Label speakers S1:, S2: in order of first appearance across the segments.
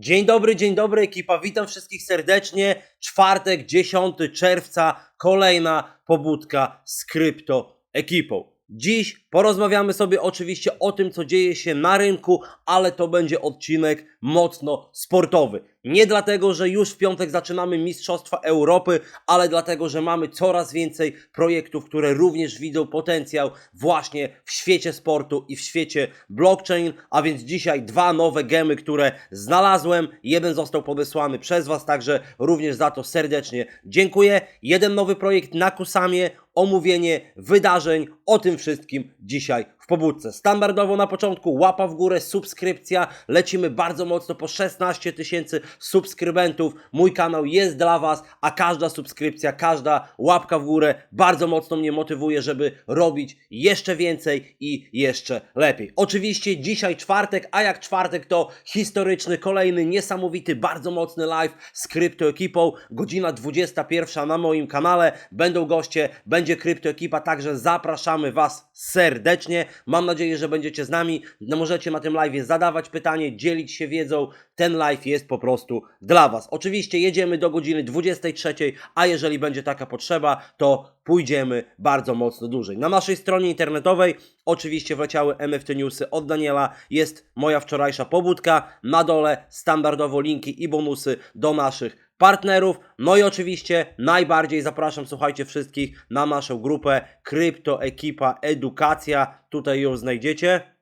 S1: Dzień dobry, dzień dobry ekipa, witam wszystkich serdecznie. Czwartek, 10 czerwca, kolejna pobudka z krypto ekipą. Dziś porozmawiamy sobie oczywiście o tym, co dzieje się na rynku, ale to będzie odcinek mocno sportowy. Nie dlatego, że już w piątek zaczynamy Mistrzostwa Europy, ale dlatego, że mamy coraz więcej projektów, które również widzą potencjał właśnie w świecie sportu i w świecie blockchain. A więc dzisiaj dwa nowe gemy, które znalazłem. Jeden został podesłany przez Was, także również za to serdecznie dziękuję. Jeden nowy projekt na Kusamie, omówienie wydarzeń, o tym wszystkim dzisiaj pobudce. Standardowo na początku łapa w górę, subskrypcja, lecimy bardzo mocno po 16 tysięcy subskrybentów. Mój kanał jest dla Was, a każda subskrypcja, każda łapka w górę bardzo mocno mnie motywuje, żeby robić jeszcze więcej i jeszcze lepiej. Oczywiście dzisiaj czwartek, a jak czwartek to historyczny, kolejny, niesamowity, bardzo mocny live z kryptoekipą. Godzina 21 na moim kanale. Będą goście, będzie kryptoekipa, także zapraszamy Was serdecznie. Mam nadzieję, że będziecie z nami. No, możecie na tym live zadawać pytanie, dzielić się wiedzą. Ten live jest po prostu dla Was. Oczywiście jedziemy do godziny 23, a jeżeli będzie taka potrzeba, to pójdziemy bardzo mocno dłużej. Na naszej stronie internetowej oczywiście wleciały NFT Newsy od Daniela, jest moja wczorajsza pobudka, na dole standardowo linki i bonusy do naszych partnerów. No i oczywiście najbardziej zapraszam, słuchajcie wszystkich na naszą grupę Krypto Ekipa Edukacja. Tutaj ją znajdziecie.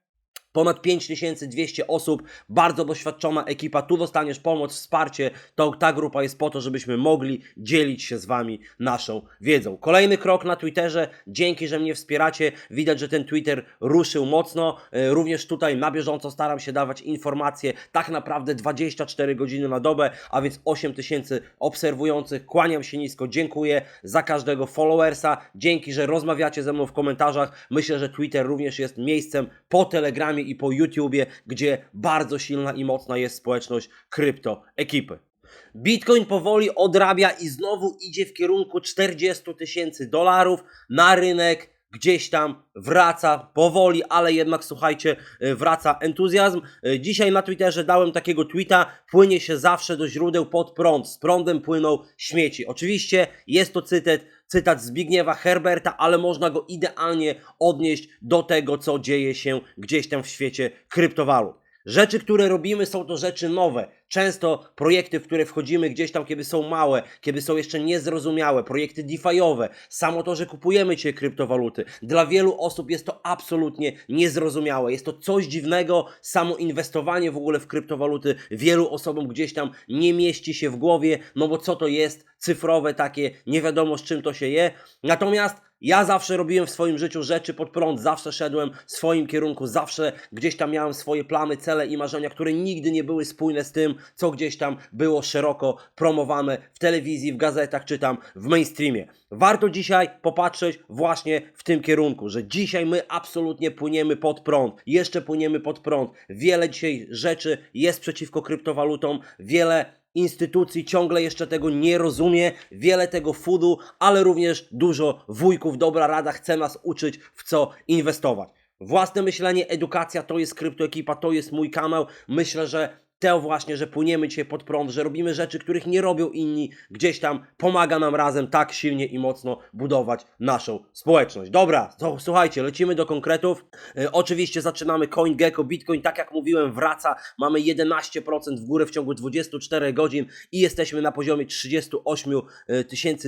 S1: Ponad 5200 osób, bardzo doświadczona ekipa. Tu dostaniesz pomoc, wsparcie. To ta grupa jest po to, żebyśmy mogli dzielić się z Wami naszą wiedzą. Kolejny krok na Twitterze. Dzięki, że mnie wspieracie. Widać, że ten Twitter ruszył mocno. E, Również tutaj na bieżąco staram się dawać informacje. Tak naprawdę 24 godziny na dobę, a więc 8000 obserwujących. Kłaniam się nisko. Dziękuję za każdego followersa. Dzięki, że rozmawiacie ze mną w komentarzach. Myślę, że Twitter również jest miejscem po Telegramie i po YouTubie, gdzie bardzo silna i mocna jest społeczność krypto ekipy. Bitcoin powoli odrabia i znowu idzie w kierunku 40 tysięcy dolarów na rynek. Gdzieś tam wraca powoli, ale jednak słuchajcie, y, wraca entuzjazm. Y, Dzisiaj na Twitterze dałem takiego tweeta: płynie się zawsze do źródeł pod prąd. Z prądem płyną śmieci. Oczywiście jest to cytat, cytat Zbigniewa Herberta, ale można go idealnie odnieść do tego, co dzieje się gdzieś tam w świecie kryptowalut. Rzeczy, które robimy, są to rzeczy nowe. Często projekty, w które wchodzimy gdzieś tam, kiedy są małe, kiedy są jeszcze niezrozumiałe, projekty DeFi'owe, samo to, że kupujemy dzisiaj kryptowaluty, dla wielu osób jest to absolutnie niezrozumiałe. Jest to coś dziwnego, samo inwestowanie w ogóle w kryptowaluty wielu osobom gdzieś tam nie mieści się w głowie, no bo co to jest cyfrowe takie, nie wiadomo z czym to się je. Natomiast ja zawsze robiłem w swoim życiu rzeczy pod prąd, zawsze szedłem w swoim kierunku, zawsze gdzieś tam miałem swoje plany, cele i marzenia, które nigdy nie były spójne z tym, co gdzieś tam było szeroko promowane w telewizji, w gazetach czy tam w mainstreamie. Warto dzisiaj popatrzeć właśnie w tym kierunku, że dzisiaj my absolutnie płyniemy pod prąd, jeszcze płyniemy pod prąd. Wiele dzisiaj rzeczy jest przeciwko kryptowalutom, wiele instytucji ciągle jeszcze tego nie rozumie, wiele tego foodu, ale również dużo wujków, dobra rada chce nas uczyć w co inwestować. Własne myślenie, edukacja to jest kryptoekipa, to jest mój kanał. Myślę, że właśnie, że płyniemy dzisiaj pod prąd, że robimy rzeczy, których nie robią inni, gdzieś tam pomaga nam razem tak silnie i mocno budować naszą społeczność. Dobra, to słuchajcie, lecimy do konkretów. E, oczywiście zaczynamy CoinGecko, Bitcoin, tak jak mówiłem, wraca. Mamy 11% w górę w ciągu 24 godzin i jesteśmy na poziomie 38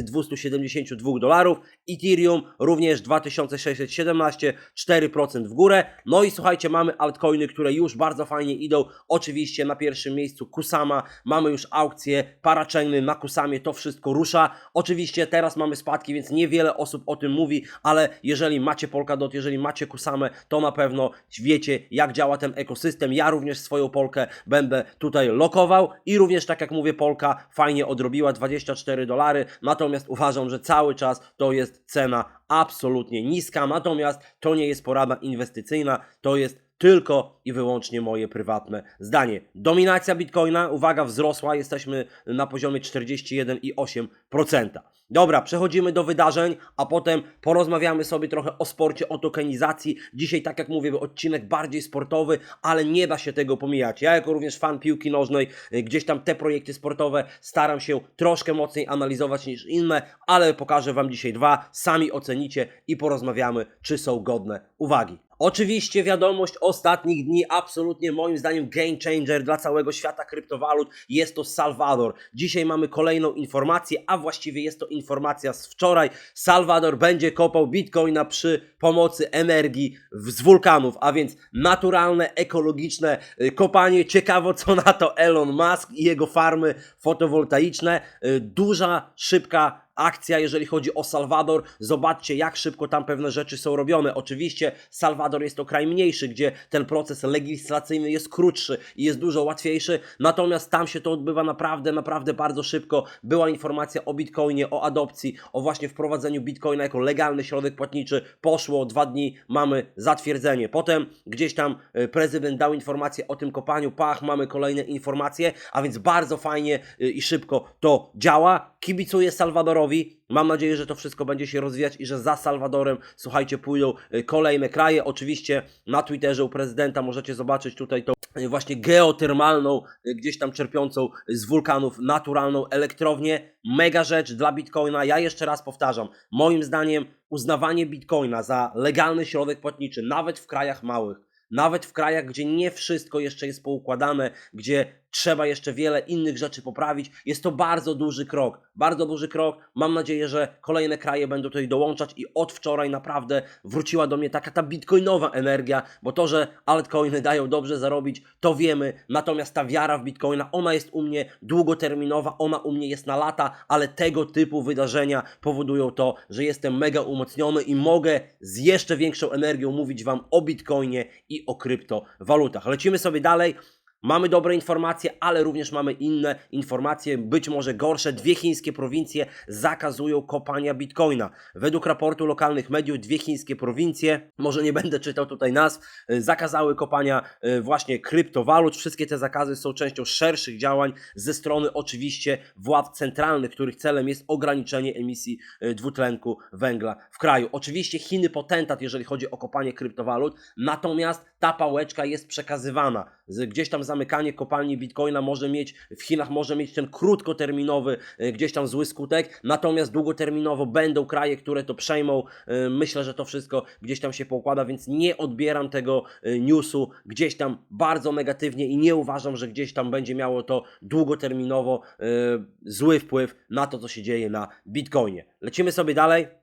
S1: 272 dolarów. Ethereum również 2617, 4% w górę. No i słuchajcie, mamy altcoiny, które już bardzo fajnie idą. Oczywiście na pierwszym miejscu Kusama, mamy już aukcje, parachainy na Kusamie, to wszystko rusza. Oczywiście teraz mamy spadki, więc niewiele osób o tym mówi, ale jeżeli macie Polkadot, jeżeli macie Kusamę, to na pewno wiecie jak działa ten ekosystem. Ja również swoją Polkę będę tutaj lokował i również tak jak mówię, Polka fajnie odrobiła 24 dolary, natomiast uważam, że cały czas to jest cena absolutnie niska, natomiast to nie jest porada inwestycyjna, to jest tylko i wyłącznie moje prywatne zdanie. Dominacja Bitcoina, uwaga, wzrosła, jesteśmy na poziomie 41,8%. Dobra, przechodzimy do wydarzeń, a potem porozmawiamy sobie trochę o sporcie, o tokenizacji. Dzisiaj, tak jak mówię, odcinek bardziej sportowy, ale nie da się tego pomijać. Ja, jako również fan piłki nożnej, y, gdzieś tam te projekty sportowe staram się troszkę mocniej analizować niż inne, ale pokażę Wam dzisiaj dwa, sami ocenicie i porozmawiamy, czy są godne uwagi. Oczywiście wiadomość ostatnich dni, absolutnie moim zdaniem game changer dla całego świata kryptowalut jest to Salvador. Dzisiaj mamy kolejną informację, a właściwie jest to informacja z wczoraj. Salvador będzie kopał bitcoina przy pomocy energii z wulkanów, a więc naturalne, ekologiczne y, kopanie. Ciekawo co na to Elon Musk i jego farmy fotowoltaiczne. Y, Duża, szybka akcja, jeżeli chodzi o Salwador. Zobaczcie, jak szybko tam pewne rzeczy są robione. Oczywiście Salwador jest to kraj mniejszy, gdzie ten proces legislacyjny jest krótszy i jest dużo łatwiejszy, natomiast tam się to odbywa naprawdę, naprawdę bardzo szybko. Była informacja o Bitcoinie, o adopcji, o właśnie wprowadzeniu Bitcoina jako legalny środek płatniczy. Poszło dwa dni, mamy zatwierdzenie. Potem gdzieś tam e, prezydent dał informację o tym kopaniu, pach, mamy kolejne informacje, a więc bardzo fajnie e, i szybko to działa. Kibicuję Salwadorowi. Mam nadzieję, że to wszystko będzie się rozwijać i że za Salwadorem, słuchajcie, pójdą y, kolejne kraje. Oczywiście na Twitterze u prezydenta możecie zobaczyć tutaj tą y, właśnie geotermalną, y, gdzieś tam czerpiącą z wulkanów naturalną elektrownię. Mega rzecz dla Bitcoina. Ja jeszcze raz powtarzam, moim zdaniem uznawanie Bitcoina za legalny środek płatniczy, nawet w krajach małych, nawet w krajach, gdzie nie wszystko jeszcze jest poukładane, gdzie trzeba jeszcze wiele innych rzeczy poprawić, jest to bardzo duży krok. Bardzo duży krok. Mam nadzieję, że kolejne kraje będą tutaj dołączać i od wczoraj naprawdę wróciła do mnie taka ta bitcoinowa energia, bo to, że altcoiny dają dobrze zarobić, to wiemy. Natomiast ta wiara w bitcoina, ona jest u mnie długoterminowa, ona u mnie jest na lata, ale tego typu wydarzenia powodują to, że jestem mega umocniony i mogę z jeszcze większą energią mówić Wam o bitcoinie i o kryptowalutach. Lecimy sobie dalej. Mamy dobre informacje, ale również mamy inne informacje, być może gorsze. Dwie chińskie prowincje zakazują kopania bitcoina. Według raportu lokalnych mediów, dwie chińskie prowincje, może nie będę czytał tutaj nazw, y, zakazały kopania y, właśnie kryptowalut. Wszystkie te zakazy są częścią szerszych działań ze strony oczywiście władz centralnych, których celem jest ograniczenie emisji y, dwutlenku węgla w kraju. Oczywiście Chiny potentat, jeżeli chodzi o kopanie kryptowalut, natomiast ta pałeczka jest przekazywana. Gdzieś tam zamykanie kopalni bitcoina może mieć, w Chinach może mieć ten krótkoterminowy y, gdzieś tam zły skutek, natomiast długoterminowo będą kraje, które to przejmą. Y, Myślę, że to wszystko gdzieś tam się poukłada, więc nie odbieram tego y, newsu gdzieś tam bardzo negatywnie i nie uważam, że gdzieś tam będzie miało to długoterminowo zły wpływ na to, co się dzieje na bitcoinie. Lecimy sobie dalej.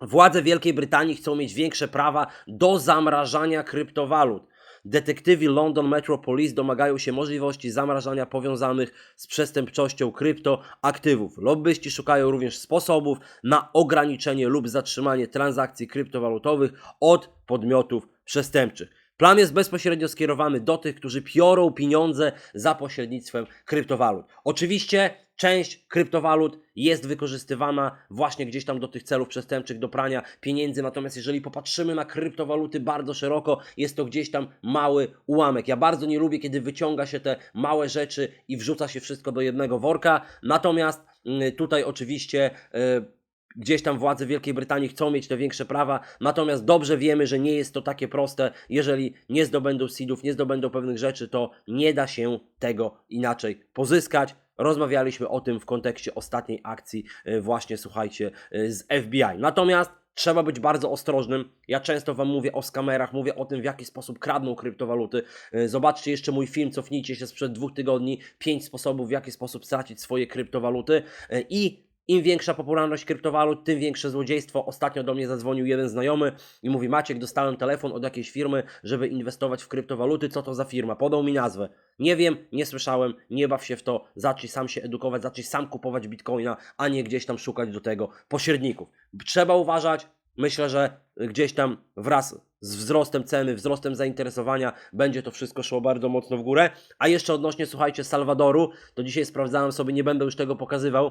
S1: Władze Wielkiej Brytanii chcą mieć większe prawa do zamrażania kryptowalut. Detektywi London Metropolis domagają się możliwości zamrażania powiązanych z przestępczością kryptoaktywów. Lobbyści szukają również sposobów na ograniczenie lub zatrzymanie transakcji kryptowalutowych od podmiotów przestępczych. Plan jest bezpośrednio skierowany do tych, którzy piorą pieniądze za pośrednictwem kryptowalut. Oczywiście część kryptowalut jest wykorzystywana właśnie gdzieś tam do tych celów przestępczych, do prania pieniędzy, natomiast jeżeli popatrzymy na kryptowaluty bardzo szeroko, jest to gdzieś tam mały ułamek. Ja bardzo nie lubię, kiedy wyciąga się te małe rzeczy i wrzuca się wszystko do jednego worka, natomiast mm, tutaj oczywiście... y, Gdzieś tam władze Wielkiej Brytanii chcą mieć te większe prawa, natomiast dobrze wiemy, że nie jest to takie proste. Jeżeli nie zdobędą seedów, nie zdobędą pewnych rzeczy, to nie da się tego inaczej pozyskać. Rozmawialiśmy o tym w kontekście ostatniej akcji, y, właśnie słuchajcie, y, z FBI. Natomiast trzeba być bardzo ostrożnym. Ja często Wam mówię o skamerach, mówię o tym, w jaki sposób kradną kryptowaluty. Y, Zobaczcie jeszcze mój film, cofnijcie się sprzed dwóch tygodni. Pięć sposobów, w jaki sposób stracić swoje kryptowaluty. I im większa popularność kryptowalut, tym większe złodziejstwo. Ostatnio do mnie zadzwonił jeden znajomy i mówi: Maciek, dostałem telefon od jakiejś firmy, żeby inwestować w kryptowaluty. Co to za firma? Podał mi nazwę. Nie wiem, nie słyszałem, nie baw się w to. Zacznij sam się edukować, zacznij sam kupować bitcoina, a nie gdzieś tam szukać do tego pośredników. Trzeba uważać. Myślę, że gdzieś tam wraz z wzrostem ceny, wzrostem zainteresowania będzie to wszystko szło bardzo mocno w górę. A jeszcze odnośnie, słuchajcie, Salwadoru, to dzisiaj sprawdzałem sobie, nie będę już tego pokazywał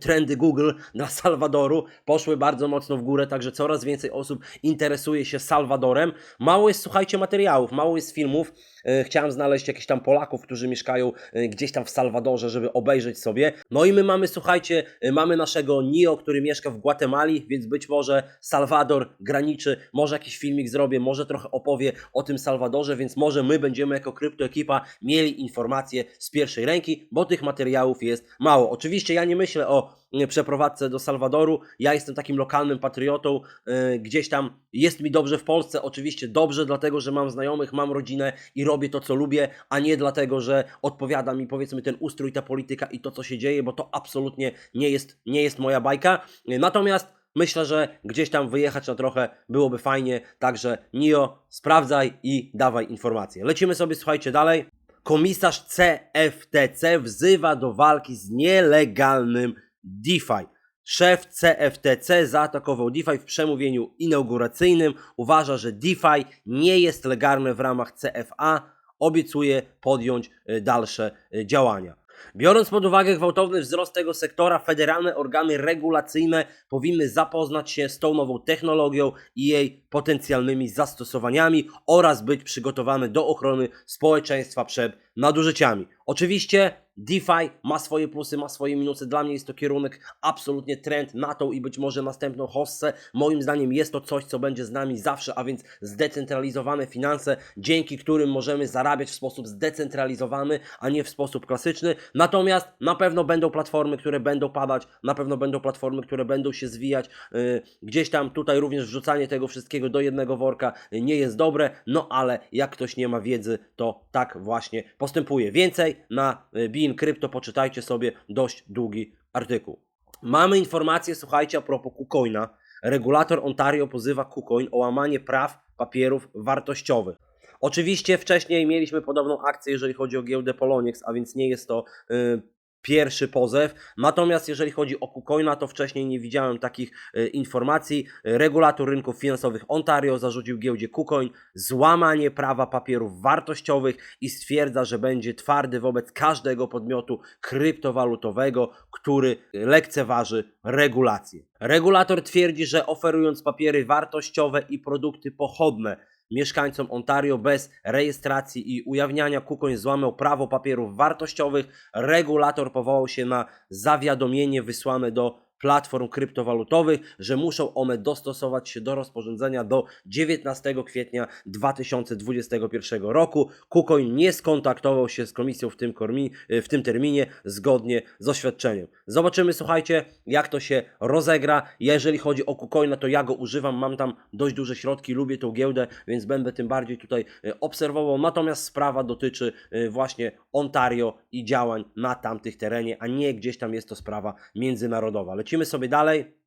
S1: trendy Google dla Salwadoru poszły bardzo mocno w górę, także coraz więcej osób interesuje się Salwadorem. Mało jest, słuchajcie, materiałów, mało jest filmów. E, Chciałem znaleźć jakichś tam Polaków, którzy mieszkają e, gdzieś tam w Salwadorze, żeby obejrzeć sobie. No i my mamy, słuchajcie, e, mamy naszego Nio, który mieszka w Gwatemali, więc być może Salwador graniczy, może jakiś filmik zrobię, może trochę opowie o tym Salwadorze, więc może my będziemy jako kryptoekipa mieli informacje z pierwszej ręki, bo tych materiałów jest mało. Oczywiście ja nie myślę o przeprowadzce do Salwadoru, ja jestem takim lokalnym patriotą, e, gdzieś tam jest mi dobrze w Polsce, oczywiście dobrze dlatego, że mam znajomych, mam rodzinę i robię to, co lubię, a nie dlatego, że odpowiada mi powiedzmy ten ustrój, ta polityka i to, co się dzieje, bo to absolutnie nie jest, nie jest moja bajka. E, Natomiast myślę, że gdzieś tam wyjechać na trochę byłoby fajnie, także Nio, sprawdzaj i dawaj informacje. Lecimy sobie, słuchajcie, dalej. Komisarz CFTC wzywa do walki z nielegalnym DeFi. Szef CFTC zaatakował DeFi w przemówieniu inauguracyjnym. Uważa, że DeFi nie jest legalne w ramach CFA. Obiecuje podjąć e, dalsze e, działania. Biorąc pod uwagę gwałtowny wzrost tego sektora, federalne organy regulacyjne powinny zapoznać się z tą nową technologią i jej potencjalnymi zastosowaniami oraz być przygotowane do ochrony społeczeństwa przed nadużyciami. Oczywiście DeFi ma swoje plusy, ma swoje minusy. Dla mnie jest to kierunek absolutnie trend na tą i być może następną hossę. Moim zdaniem jest to coś, co będzie z nami zawsze, a więc zdecentralizowane finanse, dzięki którym możemy zarabiać w sposób zdecentralizowany, a nie w sposób klasyczny. Natomiast na pewno będą platformy, które będą padać, na pewno będą platformy, które będą się zwijać. Yy, gdzieś tam tutaj również wrzucanie tego wszystkiego do jednego worka nie jest dobre, no ale jak ktoś nie ma wiedzy, to tak właśnie postępuje. Więcej na yy, Bean Crypto poczytajcie sobie dość długi artykuł. Mamy informację, słuchajcie, a propos KuCoina. Regulator Ontario pozywa KuCoin o łamanie praw papierów wartościowych. Oczywiście wcześniej mieliśmy podobną akcję, jeżeli chodzi o giełdę Poloniex, a więc nie jest to y, pierwszy pozew. Natomiast jeżeli chodzi o KuCoina, to wcześniej nie widziałem takich y, informacji. Regulator rynków finansowych Ontario zarzucił giełdzie KuCoin złamanie prawa papierów wartościowych i stwierdza, że będzie twardy wobec każdego podmiotu kryptowalutowego, który lekceważy regulacje. Regulator twierdzi, że oferując papiery wartościowe i produkty pochodne mieszkańcom Ontario bez rejestracji i ujawniania KuCoin złamał prawo papierów wartościowych. Regulator powołał się na zawiadomienie wysłane do platform kryptowalutowych, że muszą one dostosować się do rozporządzenia do 19 kwietnia 2021 roku. KuCoin nie skontaktował się z komisją w tym, kormi, w tym terminie zgodnie z oświadczeniem. Zobaczymy, słuchajcie, jak to się rozegra. Jeżeli chodzi o KuCoina, to ja go używam, mam tam dość duże środki, lubię tą giełdę, więc będę tym bardziej tutaj e, obserwował. Natomiast sprawa dotyczy e, właśnie Ontario i działań na tamtych terenie, a nie gdzieś tam jest to sprawa międzynarodowa. Lecimy sobie dalej.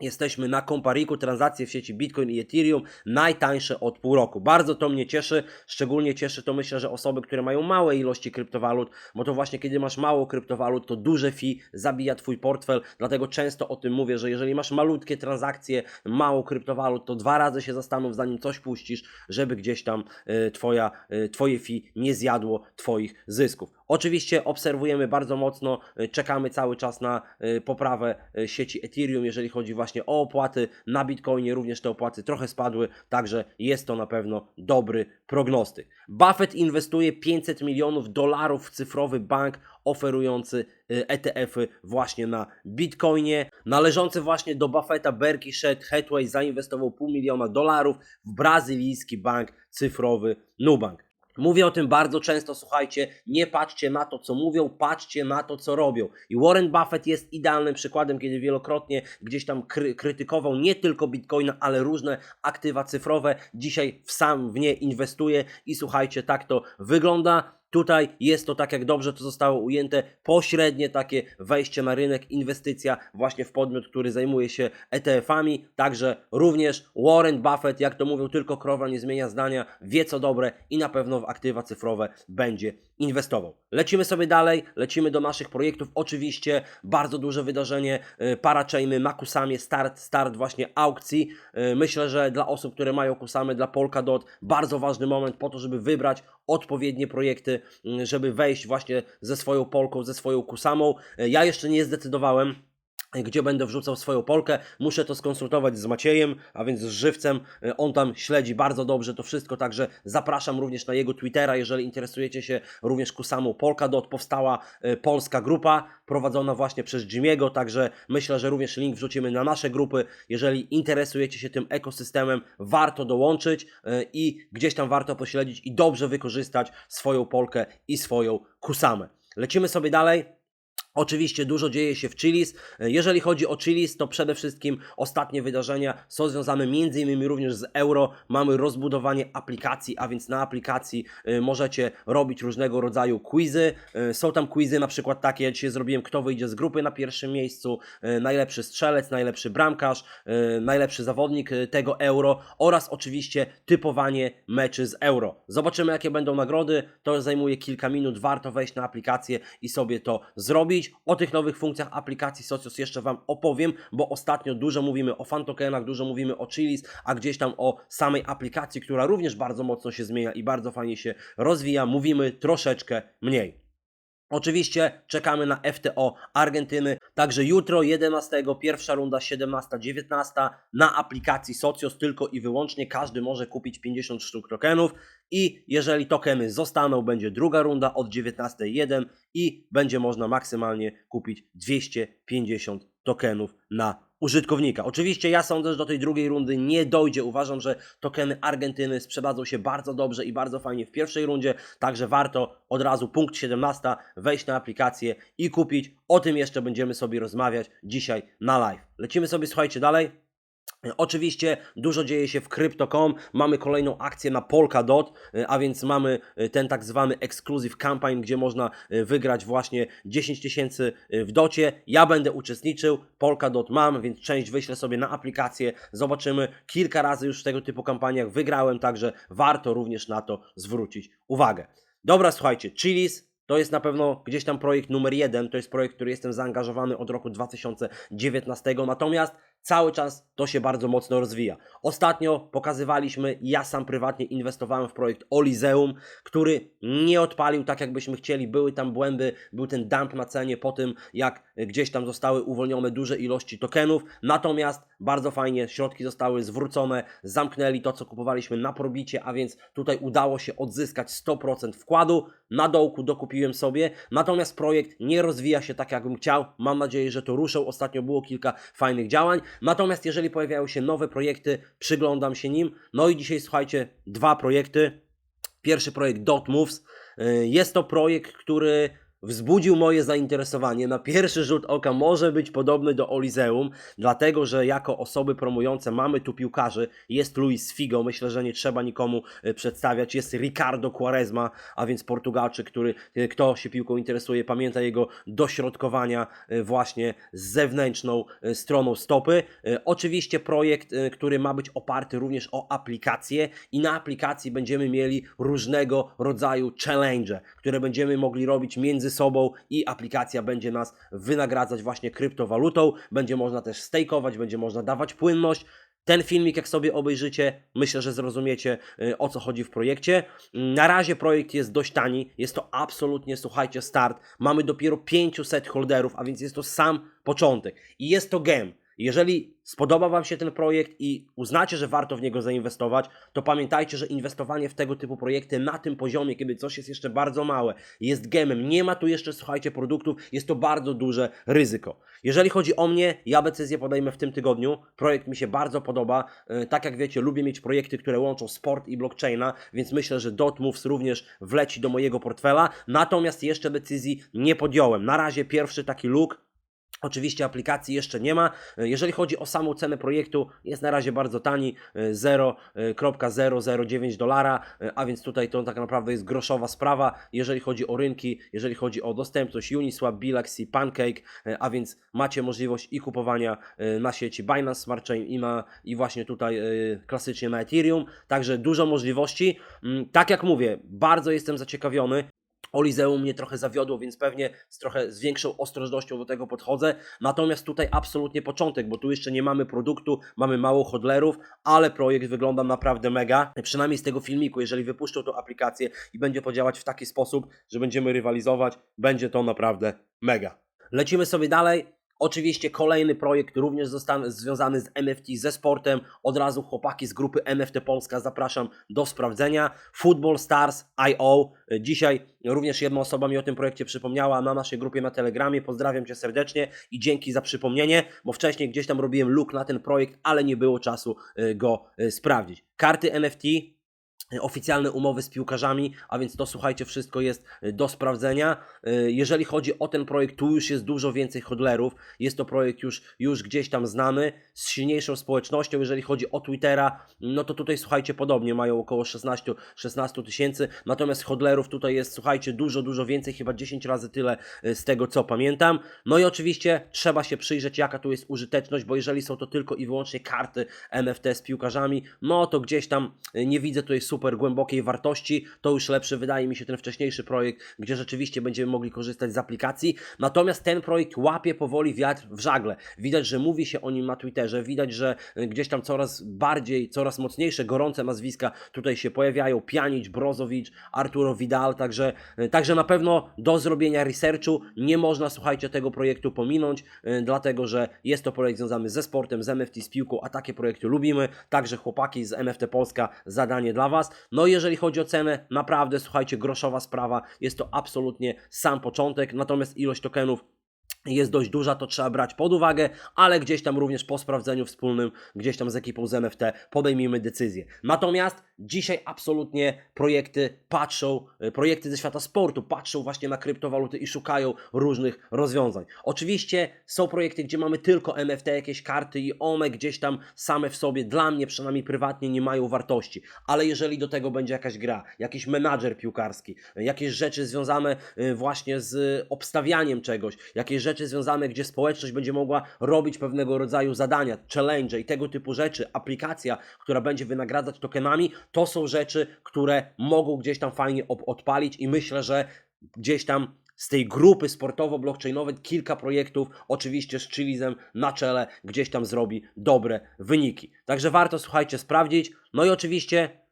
S1: Jesteśmy na Compariku, transakcje w sieci Bitcoin i Ethereum najtańsze od pół roku. Bardzo to mnie cieszy, szczególnie cieszy to myślę, że osoby, które mają małe ilości kryptowalut, bo to właśnie kiedy masz mało kryptowalut, to duże fee zabija Twój portfel, dlatego często o tym mówię, że jeżeli masz malutkie transakcje, mało kryptowalut, to dwa razy się zastanów zanim coś puścisz, żeby gdzieś tam y, twoja, y, Twoje fee nie zjadło Twoich zysków. Oczywiście obserwujemy bardzo mocno, y, czekamy cały czas na y, poprawę y, sieci Ethereum, jeżeli chodzi właśnie o opłaty. Na Bitcoinie również te opłaty trochę spadły, także jest to na pewno dobry prognostyk. Buffett inwestuje 500 milionów dolarów w cyfrowy bank oferujący ETF-y właśnie na Bitcoinie. Należący właśnie do Buffetta Berkshire Hathaway zainwestował pół miliona dolarów w brazylijski bank cyfrowy Nubank. Mówię o tym bardzo często, słuchajcie, nie patrzcie na to, co mówią, patrzcie na to, co robią. I Warren Buffett jest idealnym przykładem, kiedy wielokrotnie gdzieś tam kry krytykował nie tylko Bitcoina, ale różne aktywa cyfrowe. Dzisiaj w sam w nie inwestuje i słuchajcie, tak to wygląda. Tutaj jest to tak, jak dobrze to zostało ujęte, pośrednie takie wejście na rynek, inwestycja właśnie w podmiot, który zajmuje się ETF-ami. Także również Warren Buffett, jak to mówią, tylko krowa nie zmienia zdania, wie co dobre i na pewno w aktywa cyfrowe będzie inwestował. Lecimy sobie dalej, lecimy do naszych projektów. Oczywiście bardzo duże wydarzenie, y, parachainy na Kusamie, start, start właśnie aukcji. Y, Myślę, że dla osób, które mają Kusamy, dla Polkadot, bardzo ważny moment po to, żeby wybrać odpowiednie projekty, żeby wejść właśnie ze swoją Polką, ze swoją Kusamą. Y, Ja jeszcze nie zdecydowałem, gdzie będę wrzucał swoją polkę. Muszę to skonsultować z Maciejem, a więc z Żywcem. Y, On tam śledzi bardzo dobrze to wszystko, także zapraszam również na jego Twittera, jeżeli interesujecie się również Kusamą Polkadot. Powstała y, polska grupa prowadzona właśnie przez Jimiego, także myślę, że również link wrzucimy na nasze grupy. Jeżeli interesujecie się tym ekosystemem, warto dołączyć y, i gdzieś tam warto pośledzić i dobrze wykorzystać swoją polkę i swoją Kusamę. Lecimy sobie dalej. Oczywiście dużo dzieje się w Chilis. Jeżeli chodzi o Chilis, to przede wszystkim ostatnie wydarzenia są związane m.in. również z euro. Mamy rozbudowanie aplikacji, a więc na aplikacji y, możecie robić różnego rodzaju quizy. Y, Są tam quizy na przykład takie, ja dzisiaj zrobiłem kto wyjdzie z grupy na pierwszym miejscu, y, najlepszy strzelec, najlepszy bramkarz, najlepszy zawodnik tego euro oraz oczywiście typowanie meczy z euro. Zobaczymy jakie będą nagrody. To zajmuje kilka minut, warto wejść na aplikację i sobie to zrobić. O tych nowych funkcjach aplikacji Socios jeszcze Wam opowiem, bo ostatnio dużo mówimy o fantokenach, dużo mówimy o Chilis, a gdzieś tam o samej aplikacji, która również bardzo mocno się zmienia i bardzo fajnie się rozwija, mówimy troszeczkę mniej. Oczywiście czekamy na FTO Argentyny, także jutro 11, pierwsza runda 17-19 na aplikacji Socios. Tylko i wyłącznie każdy może kupić 50 sztuk tokenów. I jeżeli tokeny zostaną, będzie druga runda od 19.1 i będzie można maksymalnie kupić 250 tokenów na użytkownika. Oczywiście ja sądzę, że do tej drugiej rundy nie dojdzie. Uważam, że tokeny Argentyny sprzedadzą się bardzo dobrze i bardzo fajnie w pierwszej rundzie, także warto od razu punkt 17 wejść na aplikację i kupić. O tym jeszcze będziemy sobie rozmawiać dzisiaj na live. Lecimy sobie, słuchajcie, dalej. Oczywiście dużo dzieje się w Crypto.com. Mamy kolejną akcję na Polkadot, y, a więc mamy y, ten tak zwany exclusive campaign, gdzie można y, wygrać właśnie 10 tysięcy w docie. Ja będę uczestniczył, Polkadot mam, więc część wyślę sobie na aplikację. Zobaczymy. Kilka razy już w tego typu kampaniach wygrałem, także warto również na to zwrócić uwagę. Dobra, słuchajcie, Chilis to jest na pewno gdzieś tam projekt numer jeden. To jest projekt, który jestem zaangażowany od roku 2019. Natomiast cały czas to się bardzo mocno rozwija. Ostatnio pokazywaliśmy, ja sam prywatnie inwestowałem w projekt Olizeum, który nie odpalił tak, jakbyśmy chcieli. Były tam błędy, był ten dump na cenie po tym, jak gdzieś tam zostały uwolnione duże ilości tokenów. Natomiast bardzo fajnie, środki zostały zwrócone, zamknęli to, co kupowaliśmy na probicie, a więc tutaj udało się odzyskać 100% wkładu. Na dołku dokupiłem sobie, natomiast projekt nie rozwija się tak, jakbym chciał. Mam nadzieję, że to ruszą. Ostatnio było kilka fajnych działań. Natomiast jeżeli pojawiają się nowe projekty, przyglądam się nim. No i dzisiaj słuchajcie, dwa projekty. Pierwszy projekt Dot Moves. Y, Jest to projekt, który wzbudził moje zainteresowanie. Na pierwszy rzut oka może być podobny do Olizeum, dlatego że jako osoby promujące mamy tu piłkarzy. Jest Luis Figo, myślę, że nie trzeba nikomu y, przedstawiać. Jest Ricardo Quaresma, a więc Portugalczyk, który, y, kto się piłką interesuje, pamięta jego dośrodkowania y, właśnie z zewnętrzną stroną stopy. Oczywiście projekt, który ma być oparty również o aplikację i na aplikacji będziemy mieli różnego rodzaju challenge, które będziemy mogli robić między sobą i aplikacja będzie nas wynagradzać właśnie kryptowalutą. Będzie można też stakeować, będzie można dawać płynność. Ten filmik, jak sobie obejrzycie, myślę, że zrozumiecie y, o co chodzi w projekcie. Mm, Na razie projekt jest dość tani, jest to absolutnie, słuchajcie, start. Mamy dopiero 500 holderów, a więc jest to sam początek. I jest to gem. Jeżeli spodoba Wam się ten projekt i uznacie, że warto w niego zainwestować, to pamiętajcie, że inwestowanie w tego typu projekty na tym poziomie, kiedy coś jest jeszcze bardzo małe, jest gemem, nie ma tu jeszcze, słuchajcie, produktów, jest to bardzo duże ryzyko. Jeżeli chodzi o mnie, ja decyzję podejmę w tym tygodniu. Projekt mi się bardzo podoba. Yy, Tak jak wiecie, lubię mieć projekty, które łączą sport i blockchaina, więc myślę, że Dot Moves również wleci do mojego portfela. Natomiast jeszcze decyzji nie podjąłem. Na razie pierwszy taki look. Oczywiście aplikacji jeszcze nie ma. Jeżeli chodzi o samą cenę projektu, jest na razie bardzo tani, e, 0,009 dolara, e, a więc tutaj to tak naprawdę jest groszowa sprawa, jeżeli chodzi o rynki, jeżeli chodzi o dostępność Uniswap, Bilaxy, Pancake, e, a więc macie możliwość i kupowania e, na sieci Binance Smart Chain i, i właśnie tutaj e, klasycznie na Ethereum, także dużo możliwości. Mm, Tak jak mówię, bardzo jestem zaciekawiony. Olizeum mnie trochę zawiodło, więc pewnie z trochę z większą ostrożnością do tego podchodzę. Natomiast tutaj absolutnie początek, bo tu jeszcze nie mamy produktu, mamy mało hodlerów, ale projekt wygląda naprawdę mega. Przynajmniej z tego filmiku, jeżeli wypuszczą tą aplikację i będzie to działać w taki sposób, że będziemy rywalizować, będzie to naprawdę mega. Lecimy sobie dalej. Oczywiście kolejny projekt również został związany z NFT, ze sportem. Od razu chłopaki z grupy NFT Polska zapraszam do sprawdzenia. Football Stars IO. Dzisiaj również jedna osoba mi o tym projekcie przypomniała na naszej grupie na Telegramie. Pozdrawiam Cię serdecznie i dzięki za przypomnienie, bo wcześniej gdzieś tam robiłem look na ten projekt, ale nie było czasu y, go y, sprawdzić. Karty NFT oficjalne umowy z piłkarzami, a więc to słuchajcie, wszystko jest y, do sprawdzenia. Y, Jeżeli chodzi o ten projekt, tu już jest dużo więcej hodlerów. Jest to projekt już, już gdzieś tam znany, z silniejszą społecznością. Jeżeli chodzi o Twittera, no to tutaj słuchajcie, podobnie mają około 16 16 tysięcy. Natomiast hodlerów tutaj jest, słuchajcie, dużo, dużo więcej, chyba 10 razy tyle y, z tego co pamiętam. No i oczywiście trzeba się przyjrzeć, jaka tu jest użyteczność, bo jeżeli są to tylko i wyłącznie karty NFT z piłkarzami, no to gdzieś tam y, nie widzę tutaj super głębokiej wartości. To już lepszy wydaje mi się ten wcześniejszy projekt, gdzie rzeczywiście będziemy mogli korzystać z aplikacji. Natomiast ten projekt łapie powoli wiatr w żagle. Widać, że mówi się o nim na Twitterze, widać, że y, gdzieś tam coraz bardziej, coraz mocniejsze, gorące nazwiska tutaj się pojawiają. Pianić, Brozowicz, Arturo Vidal, także, y, także na pewno do zrobienia researchu nie można, słuchajcie, tego projektu pominąć, y, dlatego że jest to projekt związany ze sportem, z NFT, z piłką, a takie projekty lubimy. Także chłopaki z NFT Polska, zadanie dla Was. No jeżeli chodzi o cenę, naprawdę, słuchajcie, groszowa sprawa, jest to absolutnie sam początek, natomiast ilość tokenów jest dość duża, to trzeba brać pod uwagę, ale gdzieś tam również po sprawdzeniu wspólnym, gdzieś tam z ekipą z podejmijmy decyzję. Natomiast dzisiaj absolutnie projekty patrzą, y, projekty ze świata sportu patrzą właśnie na kryptowaluty i szukają różnych rozwiązań. Oczywiście są projekty, gdzie mamy tylko NFT, jakieś karty i one gdzieś tam same w sobie, dla mnie przynajmniej prywatnie, nie mają wartości. Ale jeżeli do tego będzie jakaś gra, jakiś menadżer piłkarski, y, jakieś rzeczy związane y, właśnie z obstawianiem czegoś, jakieś rzeczy związane, gdzie społeczność będzie mogła robić pewnego rodzaju zadania, challenge i tego typu rzeczy, aplikacja, która będzie wynagradzać tokenami, to są rzeczy, które mogą gdzieś tam fajnie odpalić i myślę, że gdzieś tam z tej grupy sportowo-blockchainowej kilka projektów, oczywiście z Chilizem na czele, gdzieś tam zrobi dobre wyniki. Także warto, słuchajcie, sprawdzić. No i oczywiście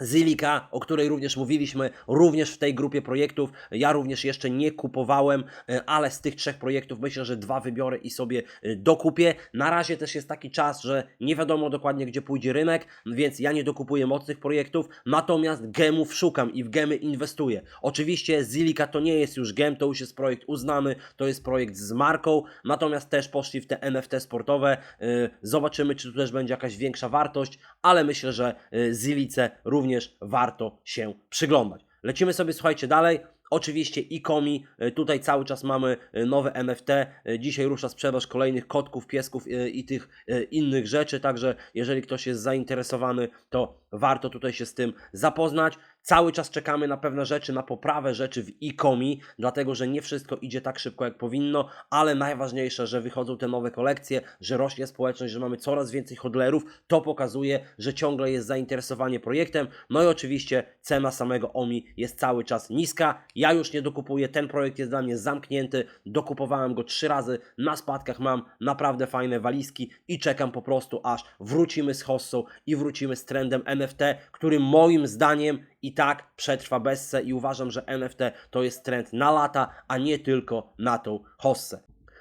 S1: Zylika, o której również mówiliśmy, również w tej grupie projektów. Ja również jeszcze nie kupowałem, e, ale z tych trzech projektów myślę, że dwa wybiorę i sobie e, dokupię. Na razie też jest taki czas, że nie wiadomo dokładnie, gdzie pójdzie rynek, więc ja nie dokupuję mocnych projektów, natomiast gemów szukam i w gemy inwestuję. Oczywiście Zylika to nie jest już gem, to już jest projekt uznany, to jest projekt z marką, natomiast też poszli w te NFT sportowe. E, Zobaczymy, czy tu też będzie jakaś większa wartość, ale myślę, że e, Zylice również warto się przyglądać. Lecimy sobie, słuchajcie, dalej. Oczywiście e-comi, e, tutaj cały czas mamy e, nowe NFT, E, dzisiaj rusza sprzedaż kolejnych kotków, piesków i tych innych rzeczy, także jeżeli ktoś jest zainteresowany, to warto tutaj się z tym zapoznać. Cały czas czekamy na pewne rzeczy, na poprawę rzeczy w e-comi, dlatego że nie wszystko idzie tak szybko jak powinno, ale najważniejsze, że wychodzą te nowe kolekcje, że rośnie społeczność, że mamy coraz więcej hodlerów, to pokazuje, że ciągle jest zainteresowanie projektem. No i oczywiście cena samego OMI jest cały czas niska. Ja już nie dokupuję, ten projekt jest dla mnie zamknięty. Dokupowałem go trzy razy, na spadkach mam naprawdę fajne walizki i czekam po prostu aż wrócimy z hossą i wrócimy z trendem NFT, który moim zdaniem i tak przetrwa bezse i uważam, że NFT to jest trend na lata, a nie tylko na tą hossę.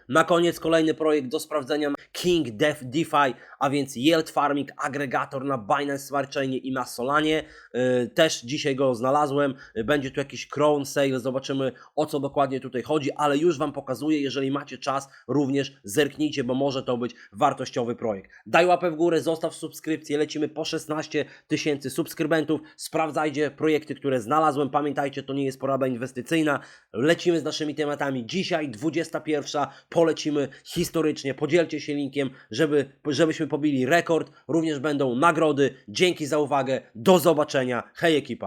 S1: Na koniec kolejny projekt do sprawdzenia King Def DeFi, a więc Yield Farming, agregator na Binance Smart Chainie i na Solanie. Yy, też dzisiaj go znalazłem. Yy, Będzie tu jakiś crown sale, zobaczymy o co dokładnie tutaj chodzi, ale już Wam pokazuję, jeżeli macie czas, również zerknijcie, bo może to być wartościowy projekt. Daj łapę w górę, zostaw subskrypcję, lecimy po 16 tysięcy subskrybentów. Sprawdzajcie projekty, które znalazłem. Pamiętajcie, to nie jest porada inwestycyjna. Lecimy z naszymi tematami. Dzisiaj 21. Polecimy historycznie. Podzielcie się linkiem, żeby, żebyśmy pobili rekord. Również będą nagrody. Dzięki za uwagę. Do zobaczenia. Hej ekipa.